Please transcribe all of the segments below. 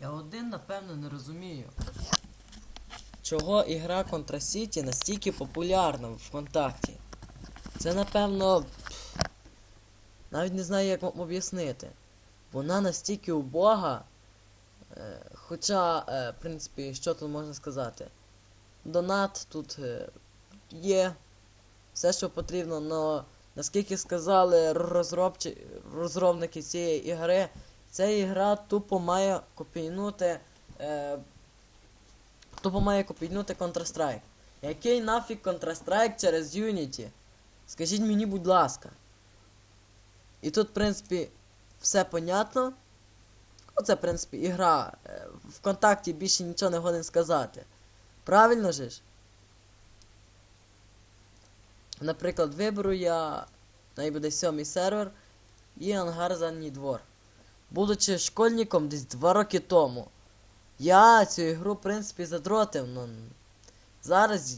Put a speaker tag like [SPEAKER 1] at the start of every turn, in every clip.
[SPEAKER 1] Я один, напевно, не розумію. Чого ігра Contra City настільки популярна в ВКонтакті? Це, напевно. Навіть не знаю, як вам об'яснити. Вона настільки убога. Е, хоча, е, в принципі, що тут можна сказати? Донат тут е, є. Все, що потрібно, але наскільки сказали розробники цієї ігри, ця ігра тупо має копійнути. Е, тупо має копійнути Counter-Strike. Який нафіг Counter-Strike через Unity? Скажіть мені, будь ласка. І тут, в принципі, все понятно. Оце, в принципі, ігра. Е, Вконтакті більше нічого не годен сказати. Правильно же ж? Наприклад, виберу я най буде сьомий сервер і ангар задній двор. Будучи школьником десь два роки тому, я цю ігру, в принципі, задротив, ну. Зараз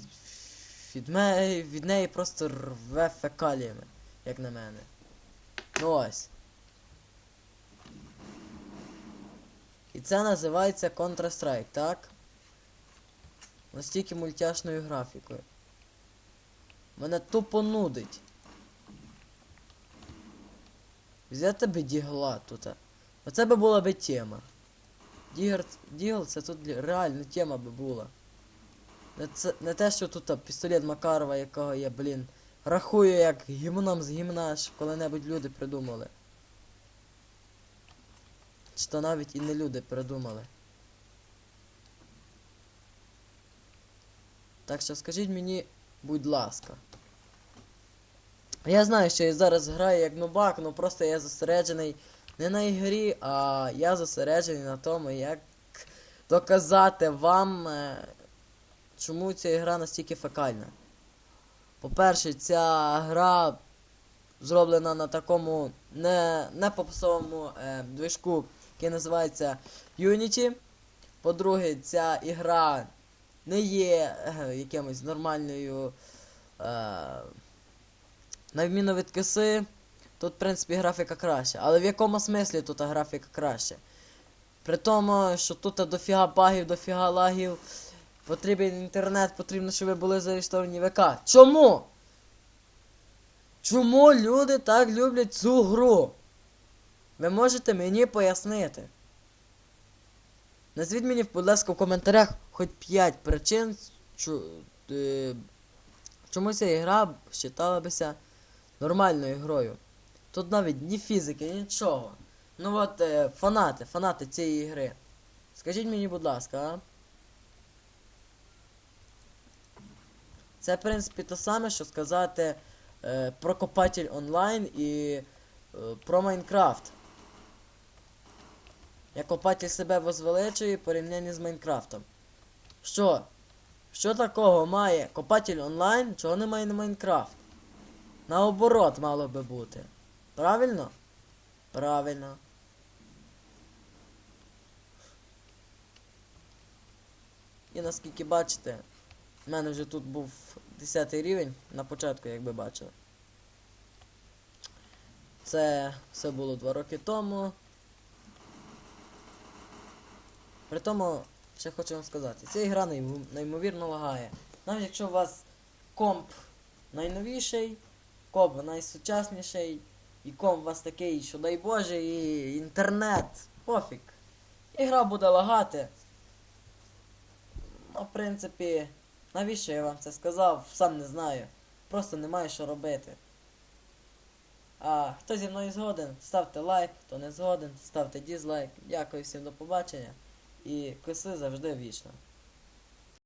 [SPEAKER 1] від, ме, від неї просто рве фекаліями, як на мене. Ну ось. І це називається Counter-Strike, так? Настільки мультяшною графікою. Мене тупо нудить. Взяти би дігла тут. Оце би була би тема. Дігл, дігл це тут реально тема би була. Не, це, не те, що тут пістолет Макарова, якого я, блін, рахую як гімном з гімна, що коли-небудь люди придумали. Чи то навіть і не люди придумали. Так що скажіть мені, будь ласка. Я знаю, що я зараз граю як нубак, ну просто я зосереджений не на ігрі, а я зосереджений на тому, як доказати вам, е, чому ця ігра настільки фекальна. По-перше, ця гра зроблена на такому не, не попсовому е, движку, який називається Unity. По-друге, ця ігра не є е, якимось нормальною. Е, на відміну від киси, тут, в принципі, графіка краще. Але в якому смислі тут графіка краще? При тому, що тут дофіга багів, дофіга лагів, потрібен інтернет, потрібно, щоб ви були зареєстровані ВК. Чому? Чому люди так люблять цю гру? Ви можете мені пояснити? Назвіть мені, будь ласка, в коментарях хоч 5 причин, е, чому ця ігра вважалася нормальною грою. Тут навіть ні фізики, нічого. Ну от е, фанати, фанати цієї гри. Скажіть мені, будь ласка, а? Це, в принципі, те саме, що сказати е, про Копатель онлайн і е, про Майнкрафт. Як Копатель себе возвеличує в порівнянні з Майнкрафтом. Що? Що такого має Копатель онлайн, чого немає на Майнкрафт? Наоборот мало би бути. Правильно? Правильно. І наскільки бачите, в мене вже тут був 10 рівень на початку, як ви бачили. Це все було 2 роки тому. При тому, ще хочу вам сказати, ця ігра неймовірно лагає. Навіть якщо у вас комп найновіший, комп найсучасніший, і комп у вас такий, що дай Боже, і інтернет, пофіг. Ігра буде лагати. Ну, в принципі, навіщо я вам це сказав, сам не знаю. Просто немає що робити. А хто зі мною згоден, ставте лайк, хто не згоден, ставте дізлайк. Дякую всім до побачення. І коси завжди вічно.